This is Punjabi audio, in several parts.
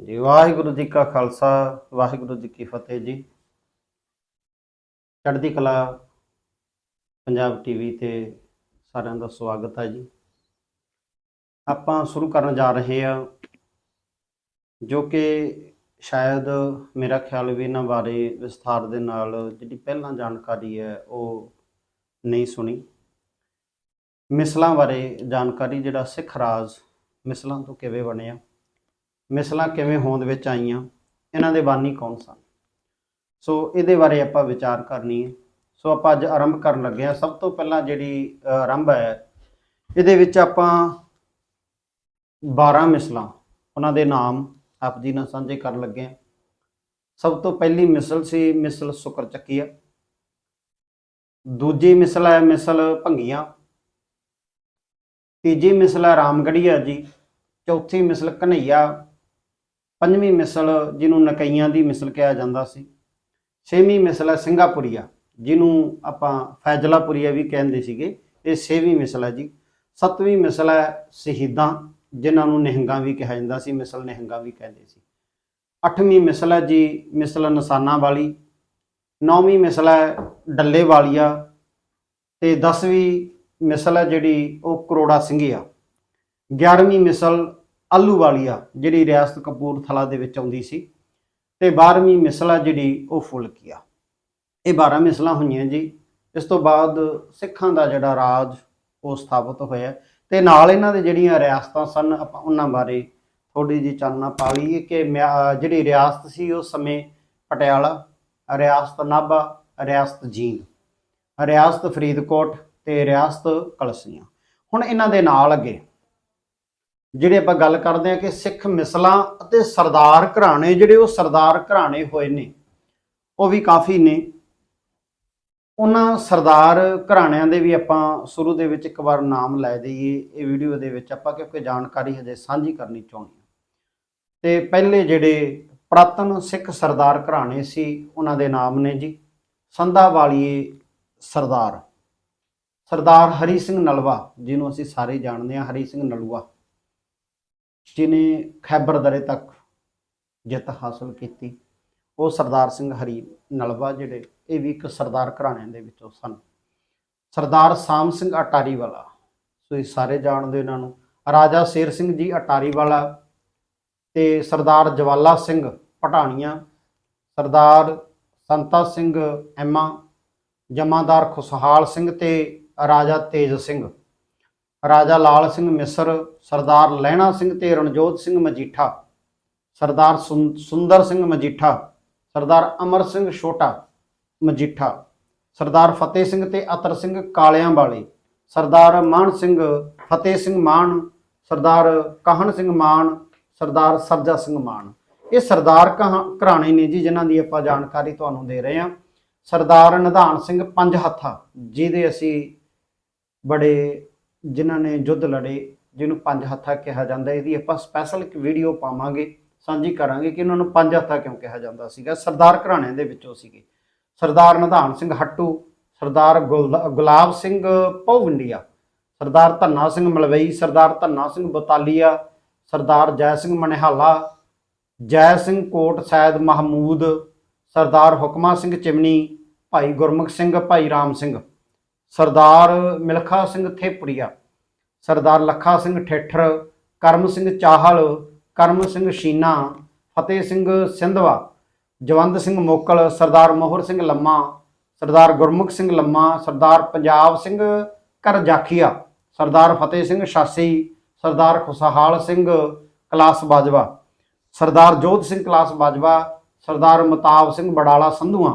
ਜੀ, ਵਾਹਿਗੁਰੂ ਜੀ ਕਾ ਖਾਲਸਾ, ਵਾਹਿਗੁਰੂ ਜੀ ਕੀ ਫਤਿਹ ਜੀ। ਚੜ੍ਹਦੀ ਕਲਾ ਪੰਜਾਬ ਟੀਵੀ ਤੇ ਸਾਰਿਆਂ ਦਾ ਸਵਾਗਤ ਹੈ ਜੀ। ਆਪਾਂ ਸ਼ੁਰੂ ਕਰਨ ਜਾ ਰਹੇ ਹਾਂ, ਜੋ ਕਿ ਸ਼ਾਇਦ ਮੇਰਾ ਖਿਆਲ ਵੀ ਇਹਨਾਂ ਬਾਰੇ ਵਿਸਥਾਰ ਦੇ ਨਾਲ ਜਿਹੜੀ ਪਹਿਲਾਂ ਜਾਣਕਾਰੀ ਹੈ ਉਹ ਨਹੀਂ ਸੁਣੀ। ਮਿਸਲਾਂ ਬਾਰੇ ਜਾਣਕਾਰੀ, ਜਿਹੜਾ ਸਿੱਖ ਰਾਜ ਮਿਸਲਾਂ ਤੋਂ ਕਿਵੇਂ ਬਣਿਆ? ਮਿਸਲਾਂ ਕਿਵੇਂ ਹੋਂਦ ਵਿੱਚ ਆਈਆਂ, ਇਹਨਾਂ ਦੇ ਬਾਨੀ ਕੌਣ ਸਨ? ਸੋ ਇਹਦੇ ਬਾਰੇ ਆਪਾਂ ਵਿਚਾਰ ਕਰਨੀ ਹੈ। ਸੋ ਆਪਾਂ ਅੱਜ ਆਰੰਭ ਕਰਨ ਲੱਗੇ ਹਾਂ। ਸਭ ਤੋਂ ਪਹਿਲਾਂ ਜਿਹੜੀ ਆਰੰਭ ਹੈ, ਇਹਦੇ ਵਿੱਚ ਆਪਾਂ 12 ਮਿਸਲਾਂ, ਉਹਨਾਂ ਦੇ ਨਾਮ ਆਪ ਜੀ ਨਾਲ ਸਾਂਝੇ ਕਰਨ ਲੱਗੇ ਹਾਂ। ਸਭ ਤੋਂ ਪਹਿਲੀ ਮਿਸਲ ਸੀ, ਮਿਸਲ ਸੁਕਰ ਚੱਕੀਆ ਦੂਜੀ ਮਿਸਲ ਹੈ ਮਿਸਲ ਭੰਗੀਆਂ। ਤੀਜੀ ਮਿਸਲ ਹੈ ਰਾਮਗੜੀਆ ਜੀ। ਚੌਥੀ ਮਿਸਲ ਕਨਈਆ ਪੰਜਵੀਂ ਮਿਸਲ ਜਿਹਨੂੰ ਨਕਈਆਂ ਦੀ ਮਿਸਲ ਕਿਹਾ ਜਾਂਦਾ ਸੀ। ਛੇਵੀਂ ਮਿਸਲ ਹੈ ਸਿੰਗਾਪੁਰੀਆ, ਜਿਹਨੂੰ ਆਪਾਂ ਫੈਜ਼ਲਾਪੁਰੀਆ ਵੀ ਕਹਿੰਦੇ ਸੀਗੇ। ਇਹ ਛੇਵੀਂ ਮਿਸਲ ਹੈ ਜੀ। ਸੱਤਵੀਂ ਮਿਸਲ ਹੈ ਸ਼ਹੀਦਾਂ, ਜਿਨ੍ਹਾਂ ਨੂੰ ਨਿਹੰਗਾਂ ਵੀ ਕਿਹਾ ਜਾਂਦਾ ਸੀ, ਮਿਸਲ ਨਿਹੰਗਾਂ ਵੀ ਕਹਿੰਦੇ ਸੀ। ਅੱਠਵੀਂ ਮਿਸਲ ਹੈ ਜੀ ਮਿਸਲ ਨਿਸ਼ਾਨਾ ਵਾਲੀ ਨੌਵੀਂ ਮਿਸਲ ਹੈ ਡੱਲੇ ਵਾਲੀਆ ਤੇ 10ਵੀਂ ਮਿਸਲ ਹੈ ਜਿਹੜੀ ਉਹ ਕਰੋੜਾ ਸਿੰਘੀਆ। 11ਵੀਂ ਮਿਸਲ ਆਲੂ ਵਾਲੀਆ ਜਿਹੜੀ ਰਿਆਸਤ ਕਪੂਰਥਲਾ ਦੇ ਵਿੱਚ ਆਉਂਦੀ ਸੀ, ਤੇ 12ਵੀਂ ਮਿਸਲ ਆ ਜਿਹੜੀ ਉਹ ਫੁਲਕੀਆ ਇਹ 12 ਮਿਸਲਾਂ ਹੋਈਆਂ ਜੀ। ਇਸ ਤੋਂ ਬਾਅਦ ਸਿੱਖਾਂ ਦਾ ਜਿਹੜਾ ਰਾਜ ਉਹ ਸਥਾਪਿਤ ਹੋਇਆ। ਤੇ ਨਾਲ ਇਹਨਾਂ ਦੇ ਜਿਹੜੀਆਂ ਰਿਆਸਤਾਂ ਸਨ, ਆਪਾਂ ਉਹਨਾਂ ਬਾਰੇ ਥੋੜੀ ਜਿਹੀ ਚਾਨਣਾ ਪਾ ਲਈਏ ਕਿ ਮਿਆ- ਜਿਹੜੀ ਰਿਆਸਤ ਸੀ ਉਸ ਸਮੇਂ ਪਟਿਆਲਾ, ਰਿਆਸਤ ਨਾਭਾ, ਰਿਆਸਤ ਜੀਂਦ, ਰਿਆਸਤ ਫਰੀਦਕੋਟ ਤੇ ਰਿਆਸਤ ਕਲਸੀਆਂ। ਹੁਣ ਇਹਨਾਂ ਦੇ ਨਾਲ ਅੱਗੇ ਜਿਹੜੇ ਆਪਾਂ ਗੱਲ ਕਰਦੇ ਆ ਕਿ ਸਿੱਖ ਮਿਸਲਾਂ ਅਤੇ ਸਰਦਾਰ ਘਰਾਣੇ, ਜਿਹੜੇ ਉਹ ਸਰਦਾਰ ਘਰਾਣੇ ਹੋਏ ਨੇ, ਉਹ ਵੀ ਕਾਫੀ ਨੇ। ਉਹਨਾਂ ਸਰਦਾਰ ਘਰਾਣਿਆਂ ਦੇ ਵੀ ਆਪਾਂ ਸ਼ੁਰੂ ਦੇ ਵਿੱਚ ਇੱਕ ਵਾਰ ਨਾਮ ਲੈ ਦਈਏ ਇਹ ਵੀਡੀਓ ਦੇ ਵਿੱਚ ਆਪਾਂ, ਕਿਉਂਕਿ ਜਾਣਕਾਰੀ ਹਜੇ ਸਾਂਝੀ ਕਰਨੀ ਚਾਹੁੰਦੇ ਹਾਂ। ਤੇ ਪਹਿਲੇ ਜਿਹੜੇ ਪ੍ਰਾਤਨ ਸਿੱਖ ਸਰਦਾਰ ਘਰਾਣੇ ਸੀ, ਉਹਨਾਂ ਦੇ ਨਾਮ ਨੇ ਜੀ, ਸੰਧਾ ਵਾਲੀਏ ਸਰਦਾਰ। ਸਰਦਾਰ ਹਰੀ ਸਿੰਘ ਨਲਵਾ, ਜਿਹਨੂੰ ਅਸੀਂ ਸਾਰੇ ਜਾਣਦੇ ਹਾਂ, ਹਰੀ ਸਿੰਘ ਨਲੂਆ। ਜਿਨੇ ਖੈਬਰ ਦਰੇ ਤੱਕ ਜਿੱਤ ਹਾਸਲ ਕੀਤੀ, ਉਹ ਸਰਦਾਰ ਸਿੰਘ ਹਰੀ ਨਲਵਾ ਜਿਹੜੇ, ਇਹ ਵੀ ਇੱਕ ਸਰਦਾਰ ਘਰਾਣਿਆਂ ਦੇ ਵਿੱਚੋਂ ਸਨ। ਸਰਦਾਰ ਸਾਮ ਸਿੰਘ ਅਟਾਰੀ ਵਾਲਾ ਸੋ ਇਹ ਸਾਰੇ ਜਾਣਦੇ ਇਹਨਾਂ ਨੂੰ, ਰਾਜਾ ਸ਼ੇਰ ਸਿੰਘ ਜੀ ਅਟਾਰੀ ਵਾਲਾ ਤੇ ਸਰਦਾਰ ਜਵਾਲਾ ਸਿੰਘ ਪਟਾਣੀਆਂ, ਸਰਦਾਰ ਸੰਤਾ ਸਿੰਘ ਐਮਾ, ਜਮਾਦਾਰ ਖੁਸ਼ਹਾਲ ਸਿੰਘ ਤੇ ਰਾਜਾ ਤੇਜ ਸਿੰਘ। ਰਾਜਾ ਲਾਲ ਸਿੰਘ ਮਿਸਰ, ਸਰਦਾਰ ਲਹਿਣਾ ਸਿੰਘ ਤੇ ਰਣਜੋਤ ਸਿੰਘ ਮਜੀਠਾ, ਸਰਦਾਰ ਸੁੰ- ਸੁੰਦਰ ਸਿੰਘ ਮਜੀਠਾ, ਸਰਦਾਰ ਅਮਰ ਸਿੰਘ ਛੋਟਾ ਮਜੀਠਾ, ਸਰਦਾਰ ਫਤਿਹ ਸਿੰਘ ਤੇ ਅਤਰ ਸਿੰਘ ਕਾਲਿਆਂ ਵਾਲੇ ਸਰਦਾਰ ਮਾਨ ਸਿੰਘ, ਫਤਿਹ ਸਿੰਘ ਮਾਨ, ਸਰਦਾਰ ਕਾਹਨ ਸਿੰਘ ਮਾਨ, ਸਰਦਾਰ ਸਰਜਾ ਸਿੰਘ ਮਾਨ। ਇਹ ਸਰਦਾਰ ਕਹਾ- ਘਰਾਣੇ ਨੇ ਜੀ, ਜਿਨ੍ਹਾਂ ਦੀ ਆਪਾਂ ਜਾਣਕਾਰੀ ਤੁਹਾਨੂੰ ਦੇ ਰਹੇ ਹਾਂ। ਸਰਦਾਰ ਨਿਧਾਨ ਸਿੰਘ ਪੰਜ ਹੱਥਾ, ਜਿਹਦੇ ਅਸੀਂ ਬੜੇ ਜਿਨ੍ਹਾਂ ਨੇ ਯੁੱਧ ਲੜੇ, ਜਿਹਨੂੰ ਪੰਜ ਹੱਥਾ ਕਿਹਾ ਜਾਂਦਾ ਇਹਦੀ ਆਪਾਂ ਸਪੈਸ਼ਲ ਇੱਕ ਵੀਡੀਓ ਪਾਵਾਂਗੇ, ਸਾਂਝੀ ਕਰਾਂਗੇ ਕਿ ਉਹਨਾਂ ਨੂੰ ਪੰਜ ਹੱਥਾ ਕਿਉਂ ਕਿਹਾ ਜਾਂਦਾ ਸੀਗਾ। ਸਰਦਾਰ ਘਰਾਣਿਆਂ ਦੇ ਵਿੱਚੋਂ ਸੀਗੇ। ਸਰਦਾਰ ਨਿਧਾਨ ਸਿੰਘ ਹੱਟੂ, ਸਰਦਾਰ ਗੁਲ- ਗੁਲਾਬ ਸਿੰਘ ਪਉਵੰਡੀਆ ਸਰਦਾਰ ਧੰਨਾ ਸਿੰਘ ਮਲਵਈ, ਸਰਦਾਰ ਧੰਨਾ ਸਿੰਘ ਬਤਾਲੀਆ, ਸਰਦਾਰ ਜੈ ਸਿੰਘ ਮਨਿਹਾਲਾ, ਜੈ ਸਿੰਘ ਕੋਟ ਸੈਦ ਮਹਮੂਦ, ਸਰਦਾਰ ਹੁਕਮਾ ਸਿੰਘ ਚਿਮਨੀ, ਭਾਈ ਗੁਰਮੁਖ ਸਿੰਘ, ਭਾਈ ਰਾਮ ਸਿੰਘ। ਸਰਦਾਰ ਮਿਲਖਾ ਸਿੰਘ ਥੇਪੜੀਆ, ਸਰਦਾਰ ਲੱਖਾ ਸਿੰਘ ਠੇਠਰ, ਕਰਮ ਸਿੰਘ ਚਾਹਲ, ਕਰਮ ਸਿੰਘ ਸ਼ੀਨਾ, ਫਤਿਹ ਸਿੰਘ ਸਿੰਧਵਾ, ਜਵੰਦ ਸਿੰਘ ਮੋਕਲ, ਸਰਦਾਰ ਮੋਹਰ ਸਿੰਘ ਲੰਮਾ, ਸਰਦਾਰ ਗੁਰਮੁਖ ਸਿੰਘ ਲੰਮਾ, ਸਰਦਾਰ ਪੰਜਾਬ ਸਿੰਘ ਕਰ ਜਾਖੀਆ ਸਰਦਾਰ ਫਤਿਹ ਸਿੰਘ ਸ਼ਾਸੀ, ਸਰਦਾਰ ਖੁਸ਼ਹਾਲ ਸਿੰਘ ਕਲਾਸ ਬਾਜਵਾ, ਸਰਦਾਰ ਜੋਧ ਸਿੰਘ ਕਲਾਸ ਬਾਜਵਾ, ਸਰਦਾਰ ਮਤਾਬ ਸਿੰਘ ਬੜਾਲਾ ਸੰਧੂਆਂ,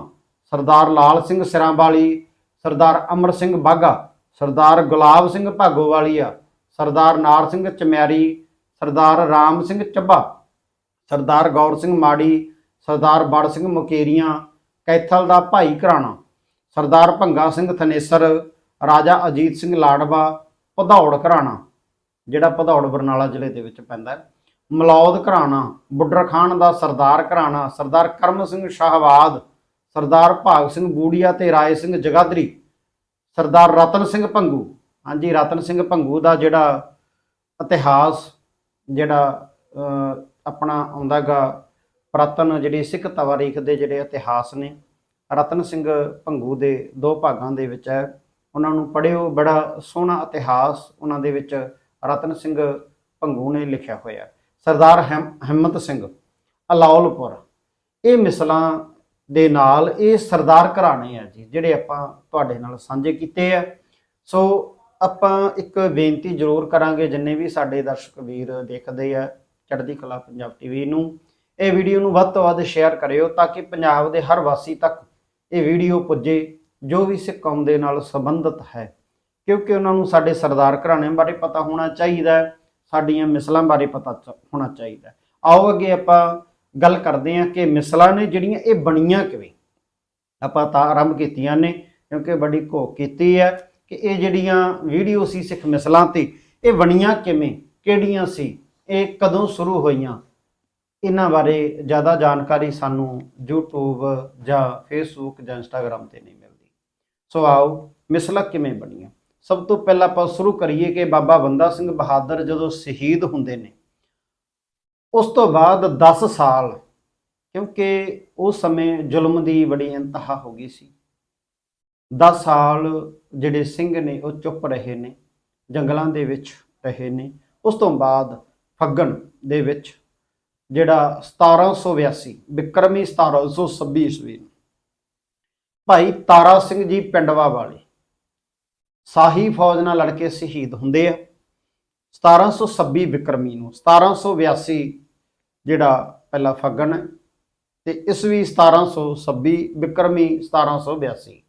ਸਰਦਾਰ ਲਾਲ ਸਿੰਘ ਸਿਰਾਂਵਾਲੀ ਸਰਦਾਰ ਅਮਰ ਸਿੰਘ ਬਾਗਾ ਸਰਦਾਰ ਗੁਲਾਬ ਸਿੰਘ ਭਾਗੋਵਾਲੀਆ, ਸਰਦਾਰ ਨਾਰ ਸਿੰਘ ਚਮਿਆਰੀ, ਸਰਦਾਰ ਰਾਮ ਸਿੰਘ ਚੱਬਾ ਸਰਦਾਰ ਗੌਰ ਸਿੰਘ ਮਾੜੀ, ਸਰਦਾਰ ਬੜ ਸਿੰਘ ਮੁਕੇਰੀਆਂ, ਕੈਥਲ ਦਾ ਭਾਈ ਘਰਾਣਾ, ਸਰਦਾਰ ਭੰਗਾ ਸਿੰਘ ਥਨੇਸਰ, ਰਾਜਾ ਅਜੀਤ ਸਿੰਘ ਲਾਡਵਾ ਭਦੌੜ ਘਰਾਣਾ, ਜਿਹੜਾ ਭਦੌੜ ਬਰਨਾਲਾ ਜ਼ਿਲ੍ਹੇ ਦੇ ਵਿੱਚ ਪੈਂਦਾ ਹੈ। ਮਲੌਦ ਘਰਾਣਾ ਬੁੱਡਰ ਖਾਨ ਦਾ ਸਰਦਾਰ ਘਰਾਣਾ, ਸਰਦਾਰ ਕਰਮ ਸਿੰਘ ਸ਼ਾਹਵਾਦ ਸਰਦਾਰ ਭਾਗ ਸਿੰਘ ਬੂੜੀਆ ਤੇ ਰਾਏ ਸਿੰਘ ਜਗਾਦਰੀ ਸਰਦਾਰ ਰਤਨ ਸਿੰਘ ਭੰਗੂ। ਹਾਂਜੀ ਰਤਨ ਸਿੰਘ ਭੰਗੂ ਦਾ ਜਿਹੜਾ ਇਤਿਹਾਸ ਜਿਹੜਾ ਅਹ, ਆਪਣਾ ਆਉਂਦਾਗਾ ਪ੍ਰਤਨ ਜਿਹੜੀ ਸਿੱਖ ਤਵਾਰੀਖ ਦੇ ਜਿਹੜੇ ਇਤਿਹਾਸ ਨੇ ਰਤਨ ਸਿੰਘ ਭੰਗੂ ਦੇ ਦੋ ਭਾਗਾਂ ਦੇ ਵਿੱਚ ਹੈ। ਉਹਨਾਂ ਨੂੰ ਪੜ੍ਹਿਓ ਬੜਾ ਸੋਹਣਾ ਇਤਿਹਾਸ ਉਹਨਾਂ ਦੇ ਵਿੱਚ ਰਤਨ ਸਿੰਘ ਭੰਗੂ ਨੇ ਲਿਖਿਆ ਹੋਇਆ ਸਰਦਾਰ ਹਿੰਮ- ਹਿੰਮਤ ਸਿੰਘ ਅਲਾਉਲਪੁਰ। ਇਹ ਮਿਸਲਾਂ ਦੇ ਨਾਲ ਇਹ ਸਰਦਾਰ ਘਰਾਣੇ ਆ ਜੀ, ਜਿਹੜੇ ਆਪਾਂ ਤੁਹਾਡੇ ਨਾਲ ਸਾਂਝੇ ਕੀਤੇ ਆ। ਸੋ ਆਪਾਂ ਇੱਕ ਬੇਨਤੀ ਜ਼ਰੂਰ ਕਰਾਂਗੇ, ਜਿੰਨੇ ਵੀ ਸਾਡੇ ਦਰਸ਼ਕ ਵੀਰ ਦੇਖਦੇ ਆ ਚੜ੍ਹਦੀ ਕਲਾ ਪੰਜਾਬ ਟੀਵੀ ਨੂੰ, ਇਹ ਵੀਡੀਓ ਨੂੰ ਵੱਧ ਤੋਂ ਵੱਧ ਸ਼ੇਅਰ ਕਰਿਓ ਤਾਂ ਕਿ ਪੰਜਾਬ ਦੇ ਹਰ ਵਾਸੀ ਤੱਕ ਇਹ ਵੀਡੀਓ ਪੁੱਜੇ, ਜੋ ਵੀ ਸਿੱਖ ਕੌਮ ਦੇ ਨਾਲ ਸੰਬੰਧਿਤ ਹੈ। ਕਿਉਂਕਿ ਉਹਨਾਂ ਨੂੰ ਸਾਡੇ ਸਰਦਾਰ ਘਰਾਣੇ ਬਾਰੇ ਪਤਾ ਹੋਣਾ ਚਾਹੀਦਾ, ਸਾਡੀਆਂ ਮਿਸਲਾਂ ਬਾਰੇ ਪਤਾ ਚ- ਹੋਣਾ ਚਾਹੀਦਾ। ਆਓ ਅੱਗੇ ਆਪਾਂ ਗੱਲ ਕਰਦੇ ਹਾਂ ਕਿ ਮਿਸਲਾਂ ਨੇ ਜਿਹੜੀਆਂ ਇਹ ਬਣੀਆਂ ਕਿਵੇਂ। ਆਪਾਂ ਤਾਂ ਆਰੰਭ ਕੀਤੀਆਂ ਨੇ, ਕਿਉਂਕਿ ਬੜੀ ਘੋਖ ਕੀਤੀ ਹੈ ਕਿ ਇਹ ਜਿਹੜੀਆਂ ਵੀਡੀਓ ਸੀ ਸਿੱਖ ਮਿਸਲਾਂ ਤੇ, ਇਹ ਬਣੀਆਂ ਕਿਵੇਂ, ਕਿਹੜੀਆਂ ਸੀ, ਇਹ ਕਦੋਂ ਸ਼ੁਰੂ ਹੋਈਆਂ, ਇਹਨਾਂ ਬਾਰੇ ਜ਼ਿਆਦਾ ਜਾਣਕਾਰੀ ਸਾਨੂੰ YouTube ਜਾਂ Facebook ਜਾਂ Instagram ਤੇ ਨਹੀਂ ਮਿਲਦੀ। ਸੋ ਆਓ, ਮਿਸਲਾਂ ਕਿਵੇਂ ਬਣੀਆਂ। ਸਭ ਤੋਂ ਪਹਿਲਾਂ ਆਪਾਂ ਸ਼ੁਰੂ ਕਰੀਏ ਕਿ ਬਾਬਾ ਬੰਦਾ ਸਿੰਘ ਬਹਾਦਰ ਜਦੋਂ ਸ਼ਹੀਦ ਹੁੰਦੇ ਨੇ ਉਸ ਤੋਂ ਬਾਅਦ 10 ਸਾਲ, ਕਿਉਂਕਿ ਉਸ ਸਮੇਂ ਜ਼ੁਲਮ ਦੀ ਬੜੀ ਇੰਤਹਾ ਹੋ ਗਈ ਸੀ। 10 ਸਾਲ ਜਿਹੜੇ ਸਿੰਘ ਨੇ, ਉਹ ਚੁੱਪ ਰਹੇ ਨੇ, ਜੰਗਲਾਂ ਦੇ ਵਿੱਚ ਰਹੇ ਨੇ। ਉਸ ਤੋਂ ਬਾਅਦ ਫੱਗਣ ਦੇ ਵਿੱਚ ਜਿਹੜਾ 1782 ਬਿਕਰਮੀ 1726 ਈਸਵੀ ਨੂੰ, ਭਾਈ ਤਾਰਾ ਸਿੰਘ ਜੀ ਪਿੰਡਵਾ ਵਾਲੇ, ਸਾਹੀ ਫੌਜ ਨਾਲ ਲੜ ਕੇ ਸ਼ਹੀਦ ਹੁੰਦੇ ਆ। 1726 ਬਿਕਰਮੀ ਨੂੰ 1782 ਜਿਹੜਾ ਪਹਿਲਾ ਫੱਗਣ ਹੈ, ਤੇ ਈਸਵੀ 1726 ਬਿਕਰਮੀ 1782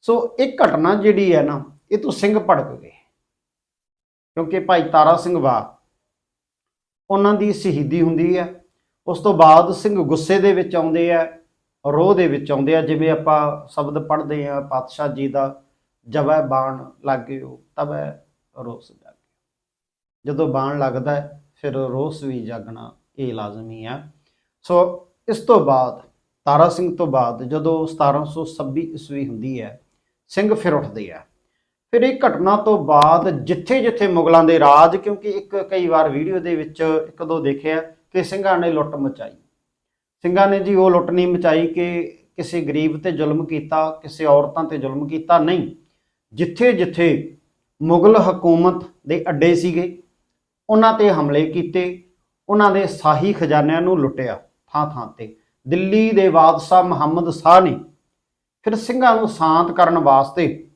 ਸੋ ਇਹ ਘਟਨਾ ਜਿਹੜੀ ਹੈ ਨਾ, ਇਹ ਤੋਂ ਸਿੰਘ ਭੜਕ ਗਏ। ਕਿਉਂਕਿ ਭਾਈ ਤਾਰਾ ਸਿੰਘ ਵਾ ਉਹਨਾਂ ਦੀ ਸ਼ਹੀਦੀ ਹੁੰਦੀ ਹੈ। ਉਸ ਤੋਂ ਬਾਅਦ ਸਿੰਘ ਗੁੱਸੇ ਦੇ ਵਿੱਚ ਆਉਂਦੇ ਆ, ਰੋਹ ਦੇ ਵਿੱਚ ਆਉਂਦੇ ਆ, ਜਿਵੇਂ ਆਪਾਂ ਸ਼ਬਦ ਪੜ੍ਹਦੇ ਆ, ਪਾਤਸ਼ਾਹ ਜੀ ਦਾ ਜਬੈ ਬਾਣ ਲੱਗਿਓ ਤਬੈ ਰੋਸ। ਜਾਗੇ ਜਦੋਂ ਬਾਣ ਲੱਗਦਾ ਹੈ, ਫਿਰ ਰੋਸ ਵੀ ਜਾਗਣਾ ਇਹ ਲਾਜ਼ਮੀ ਹੈ ਸੋ ਇਸ ਤੋਂ ਬਾਅਦ ਤਾਰਾ ਸਿੰਘ ਤੋਂ ਬਾਅਦ ਜਦੋਂ 1726 ਈਸਵੀ ਹੁੰਦੀ ਹੈ ਸਿੰਘ ਫਿਰ ਉੱਠਦੇ ਆ। ਫਿਰ ਇਹ ਘਟਨਾ ਤੋਂ ਬਾਅਦ ਜਿੱਥੇ ਜਿੱਥੇ ਮੁਗਲਾਂ ਦੇ ਰਾਜ ਕਿਉਂਕਿ ਇੱਕ ਕਈ ਵਾਰ ਵੀਡੀਓ ਦੇ ਵਿੱਚ ਇੱਕ ਦੋ ਦੇਖਿਆ ਕਿ ਸਿੰਘਾਂ ਨੇ ਲੁੱਟ ਮਚਾਈ। ਸਿੰਘਾਂ ਨੇ ਜੀ ਉਹ ਲੁੱਟ ਨਹੀਂ ਮਚਾਈ ਕਿ ਕਿਸੇ ਗਰੀਬ ਤੇ ਜ਼ੁਲਮ ਕੀਤਾ ਕਿਸੇ ਔਰਤਾਂ ਤੇ ਜ਼ੁਲਮ ਕੀਤਾ ਨਹੀਂ। ਜਿੱਥੇ ਜਿੱਥੇ ਮੁਗਲ ਹਕੂਮਤ ਦੇ ਅੱਡੇ ਸੀਗੇ ਉਹਨਾਂ ਤੇ ਹਮਲੇ ਕੀਤੇ, ਉਹਨਾਂ ਦੇ ਸਾਹੀ ਖਜ਼ਾਨਿਆਂ ਨੂੰ ਲੁੱਟਿਆ ਥਾਂ ਥਾਂ ਤੇ। ਦਿੱਲੀ ਦੇ ਬਾਦਸ਼ਾਹ ਮੁਹੰਮਦ ਸ਼ਾਹ ਨੇ ਫਿਰ ਸਿੰਘਾਂ ਨੂੰ ਸ਼ਾਂਤ ਕਰਨ ਵਾਸਤੇ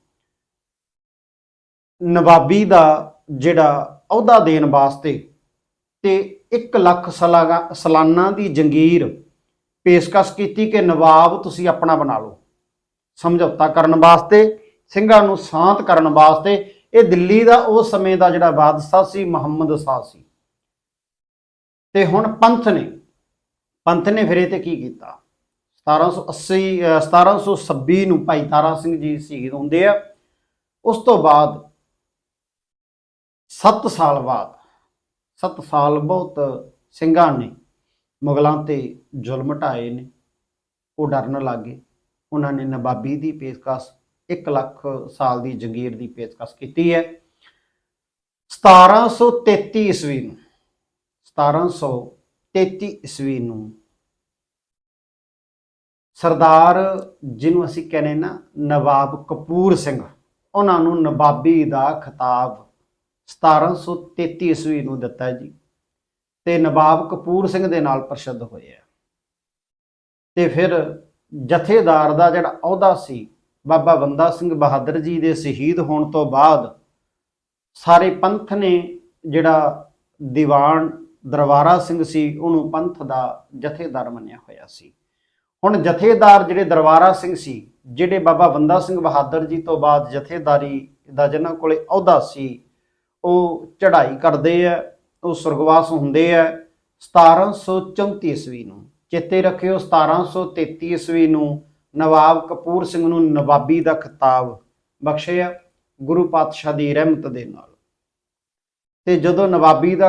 ਨਵਾਬੀ ਦਾ ਜਿਹੜਾ ਅਹੁਦਾ ਦੇਣ ਵਾਸਤੇ ਤੇ 1 ਲੱਖ ਸਲਾਗਾ- ਸਾਲਾਨਾ ਦੀ ਜੰਗੀਰ ਪੇਸ਼ਕਸ਼ ਕੀਤੀ ਕਿ ਨਵਾਬ ਤੁਸੀਂ ਆਪਣਾ ਬਣਾ ਲਓ। ਸਮਝੌਤਾ ਕਰਨ ਵਾਸਤੇ, ਸਿੰਘਾਂ ਨੂੰ ਸ਼ਾਂਤ ਕਰਨ ਵਾਸਤੇ ਇਹ ਦਿੱਲੀ ਦਾ ਉਸ ਸਮੇਂ ਦਾ ਜਿਹੜਾ ਬਾਦਸ਼ਾਹ ਸੀ, ਮੁਹੰਮਦ ਸ਼ਾਹ ਸੀ। ਤੇ ਹੁਣ ਪੰਥ ਨੇ ਪੰਥ ਨੇ ਫਿਰ ਇਹ ਤੇ ਕੀ ਕੀਤਾ? 1780 ਅਹ 1726 ਨੂੰ ਭਾਈ ਤਾਰਾ ਸਿੰਘ ਜੀ ਸ਼ਹੀਦ ਹੁੰਦੇ ਆ। ਉਸ ਤੋਂ ਬਾਅਦ 7 ਸਾਲ ਬਾਅਦ 7 ਸਾਲ ਬਹੁਤ ਸਿੰਘਾਂ ਨੇ, ਮੁਗਲਾਂ ਤੇ ਜ਼ੁਲਮ ਢਾਏ ਨੇ। ਉਹ ਡਰਨ ਲੱਗੇ ਉਹਨਾਂ ਨੇ ਨਵਾਬੀ ਦੀ ਪੇਸ਼ਕਸ਼ 1 ਲੱਖ ਸਾਲ ਦੀ ਜੰਗੀਰ ਦੀ ਪੇਸ਼ਕਸ਼ ਕੀਤੀ ਹੈ। 1733 ਈਸਵੀ ਨੂੰ 1733 ਈਸਵੀ ਨੂੰ ਸਰਦਾਰ, ਜਿਹਨੂੰ ਅਸੀਂ ਕਹਿੰਦੇ ਨਾ, ਨਵਾਬ ਕਪੂਰ ਸਿੰਘ, ਉਹਨਾਂ ਨੂੰ ਨਵਾਬੀ ਦਾ ਖਿਤਾਬ 1733 ਈਸਵੀ ਨੂੰ ਦਿੱਤਾ ਜੀ ਤੇ ਨਵਾਬ ਕਪੂਰ ਸਿੰਘ ਦੇ ਨਾਲ ਪ੍ਰਸਿੱਧ ਹੋਏ ਆ ਤੇ ਫਿਰ ਜਥੇਦਾਰ ਦਾ ਜਿਹੜਾ ਅਹੁਦਾ ਸੀ ਬਾਬਾ ਬੰਦਾ ਸਿੰਘ ਬਹਾਦਰ ਜੀ ਦੇ ਸ਼ਹੀਦ ਹੋਣ ਤੋਂ ਬਾਅਦ ਸਾਰੇ ਪੰਥ ਨੇ ਜਿਹੜਾ ਦੀਵਾਨ ਦਰਬਾਰਾ ਸਿੰਘ ਸੀ, ਉਹਨੂੰ ਪੰਥ ਦਾ ਜਥੇਦਾਰ ਮੰਨਿਆ ਹੋਇਆ ਸੀ। ਹੁਣ ਜਥੇਦਾਰ ਜਿਹੜੇ ਦਰਬਾਰਾ ਸਿੰਘ ਸੀ, ਜਿਹੜੇ ਬਾਬਾ ਬੰਦਾ ਸਿੰਘ ਬਹਾਦਰ ਜੀ ਤੋਂ ਬਾਅਦ ਜਥੇਦਾਰੀ ਦਾ ਜਿਹਨਾਂ ਕੋਲੇ ਅਹੁਦਾ ਸੀ, ਉਹ ਚੜ੍ਹਾਈ ਕਰਦੇ ਆ, ਉਹ ਸੁਰਗਵਾਸ ਹੁੰਦੇ ਆ 1734 ਈਸਵੀ ਨੂੰ। ਚੇਤੇ ਰੱਖਿਓ 1733 ਈਸਵੀ ਨੂੰ ਨਵਾਬ ਕਪੂਰ ਸਿੰਘ ਨੂੰ ਨਵਾਬੀ ਦਾ ਖਿਤਾਬ ਬਖਸ਼ਿਆ ਗੁਰੂ ਪਾਤਸ਼ਾਹ ਦੀ ਰਹਿਮਤ ਦੇ ਨਾਲ। ਤੇ ਜਦੋਂ ਨਵਾਬੀ ਦਾ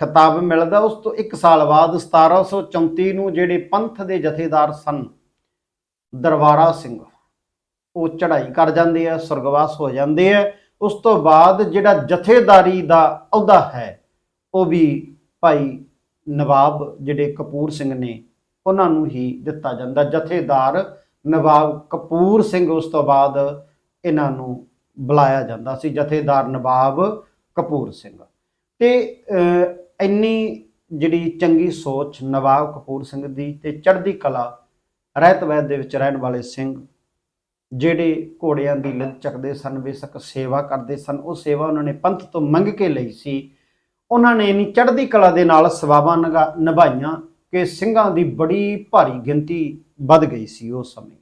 ਖਿਤਾਬ ਮਿਲਦਾ, ਉਸ ਤੋਂ 1 ਸਾਲ ਬਾਅਦ 1734 ਨੂੰ ਜਿਹੜੇ ਪੰਥ ਦੇ ਜਥੇਦਾਰ ਸਨ, ਦਰਬਾਰਾ ਸਿੰਘ, ਉਹ ਚੜ੍ਹਾਈ ਕਰ ਜਾਂਦੇ ਆ ਸੁਰਗਵਾਸ ਹੋ ਜਾਂਦੇ ਆ। ਉਸ ਤੋਂ ਬਾਅਦ ਜਿਹੜਾ ਜਥੇਦਾਰੀ ਦਾ ਅਹੁਦਾ ਹੈ, ਉਹ ਵੀ ਭਾਈ ਨਵਾਬ ਜਿਹੜੇ ਕਪੂਰ ਸਿੰਘ ਨੇ, ਉਹਨਾਂ ਨੂੰ ਹੀ ਦਿੱਤਾ ਜਾਂਦਾ। ਜਥੇਦਾਰ ਨਵਾਬ ਕਪੂਰ ਸਿੰਘ ਉਸ ਤੋਂ ਬਾਅਦ ਇਹਨਾਂ ਨੂੰ ਬੁਲਾਇਆ ਜਾਂਦਾ ਸੀ, ਜਥੇਦਾਰ ਨਵਾਬ ਕਪੂਰ ਸਿੰਘ। ਤੇ ਇੰਨੀ ਜਿਹੜੀ ਚੰਗੀ ਸੋਚ ਨਵਾਬ ਕਪੂਰ ਸਿੰਘ ਦੀ ਤੇ ਚੜ੍ਹਦੀ ਕਲਾ ਰਹਿਤ ਵੈਦ ਦੇ ਵਿੱਚ ਰਹਿਣ ਵਾਲੇ ਸਿੰਘ, ਜਿਹੜੇ ਘੋੜਿਆਂ ਦੀ ਲਿੱਤ ਚੱਕਦੇ ਸਨ, ਬੇਸ਼ੱਕ ਸੇਵਾ ਕਰਦੇ ਸਨ, ਉਹ ਸੇਵਾ ਉਹਨਾਂ ਨੇ ਪੰਥ ਤੋਂ ਮੰਗ ਕੇ ਲਈ ਸੀ। ਉਹਨਾਂ ਨੇ ਇਨੀ ਚੜ੍ਹਦੀ ਕਲਾ ਦੇ ਨਾਲ ਸੇਵਾਵਾਂ ਨਿਭਾ- ਨਿਭਾਈਆਂ। ਕਿ ਸਿੰਘਾਂ ਦੀ ਬੜੀ ਭਾਰੀ ਗਿਣਤੀ ਵੱਧ ਗਈ ਸੀ ਉਸ ਸਮੇਂ।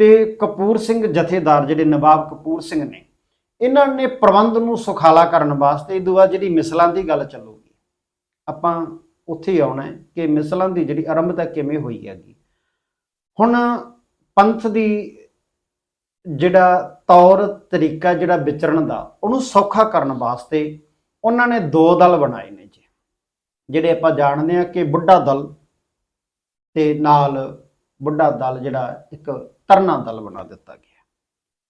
ਤੇ ਕਪੂਰ ਸਿੰਘ ਜਥੇਦਾਰ ਜਿਹੜੇ ਨਵਾਬ ਕਪੂਰ ਸਿੰਘ ਨੇ, ਇਹਨਾਂ ਨੇ ਪ੍ਰਬੰਧ ਨੂੰ ਸੁਖਾਲਾ ਕਰਨ ਵਾਸਤੇ, ਇਹ ਬਾਅਦ ਜਿਹੜੀ ਮਿਸਲਾਂ ਦੀ ਗੱਲ ਚੱਲੂਗੀ, ਆਪਾਂ ਉੱਥੇ ਹੀ ਆਉਣਾ ਹੈ ਕਿ ਮਿਸਲਾਂ ਦੀ ਜਿਹੜੀ ਆਰੰਭਤਾ ਕਿਵੇਂ ਹੋਈ ਹੈਗੀ। ਹੁਣ ਪੰਥ ਦੀ ਜਿਹੜਾ ਤੌਰ ਤਰੀਕਾ ਜਿਹੜਾ ਵਿਚਰਨ ਦਾ, ਉਹਨੂੰ ਸੌਖਾ ਕਰਨ ਵਾਸਤੇ ਉਹਨਾਂ ਨੇ ਦੋ ਦਲ ਬਣਾਏ ਨੇ ਜਿਹੜੇ ਆਪਾਂ ਜਾਣਦੇ ਆ ਕਿ ਬੁੱਢਾ ਦਲ ਤੇ ਨਾਲ ਬੁੱਢਾ ਦਲ ਜਿਹੜਾ ਇੱਕ ਤਰਨਾ ਦਲ ਬਣਾ ਦਿੱਤਾ ਗਿਆ।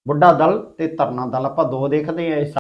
ਬੁੱਢਾ ਦਲ ਤੇ ਤਰਨਾ ਦਲ ਆਪਾਂ ਦੋ ਦੇਖਦੇ ਆ ਇਸ